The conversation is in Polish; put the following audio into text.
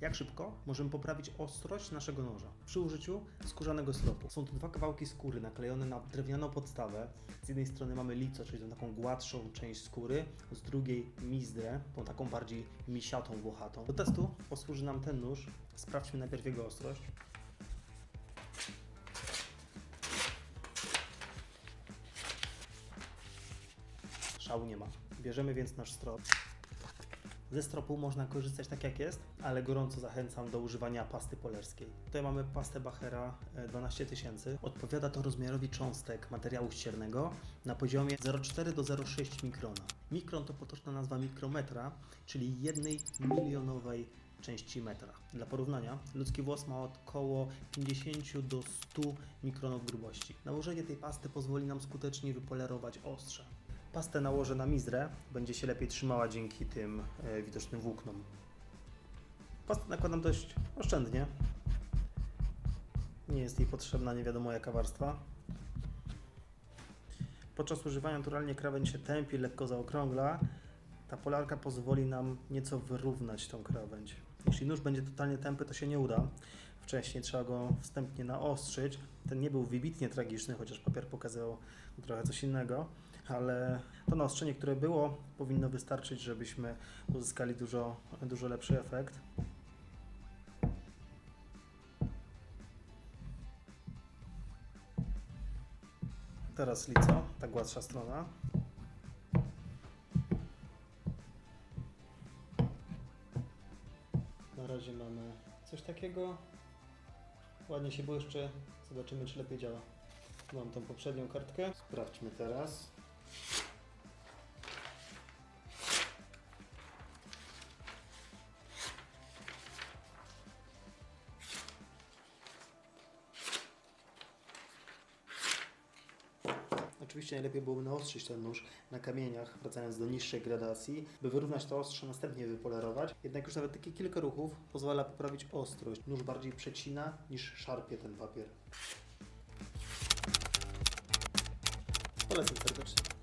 Jak szybko możemy poprawić ostrość naszego noża? Przy użyciu skórzanego stropu. Są to dwa kawałki skóry naklejone na drewnianą podstawę. Z jednej strony mamy lico, czyli tą taką gładszą część skóry, z drugiej mizdrę, tą taką bardziej misiatą, włochatą. Do testu posłuży nam ten nóż. Sprawdźmy najpierw jego ostrość. Szału nie ma. Bierzemy więc nasz strop. Ze stropu można korzystać tak jak jest, ale gorąco zachęcam do używania pasty polerskiej. Tutaj mamy pastę Bachera e, 12000. Odpowiada to rozmiarowi cząstek materiału ściernego na poziomie 0,4 do 0,6 mikrona. Mikron to potoczna nazwa mikrometra, czyli jednej milionowej części metra. Dla porównania, ludzki włos ma około 50 do 100 mikronów grubości. Nałożenie tej pasty pozwoli nam skutecznie wypolerować ostrze. Pastę nałożę na mizdrę, będzie się lepiej trzymała dzięki tym e, widocznym włóknom. Pastę nakładam dość oszczędnie. Nie jest jej potrzebna nie wiadomo jaka warstwa. Podczas używania naturalnie krawędź się tępi, lekko zaokrągla. Ta polarka pozwoli nam nieco wyrównać tą krawędź. Jeśli nóż będzie totalnie tępy, to się nie uda. Wcześniej trzeba go wstępnie naostrzyć. Ten nie był wybitnie tragiczny, chociaż papier pokazywał trochę coś innego, ale to naostrzenie, które było, powinno wystarczyć, żebyśmy uzyskali dużo, dużo lepszy efekt. Teraz lico, ta gładsza strona. Na razie mamy coś takiego. Ładnie się błyszczy. Zobaczymy, czy lepiej działa. Mam tą poprzednią kartkę. Sprawdźmy teraz. Oczywiście najlepiej byłoby naostrzyć ten nóż na kamieniach, wracając do niższej gradacji, by wyrównać to ostrze, następnie wypolerować. Jednak już nawet takie kilka ruchów pozwala poprawić ostrość. Nóż bardziej przecina niż szarpie ten papier. Polecam serdecznie.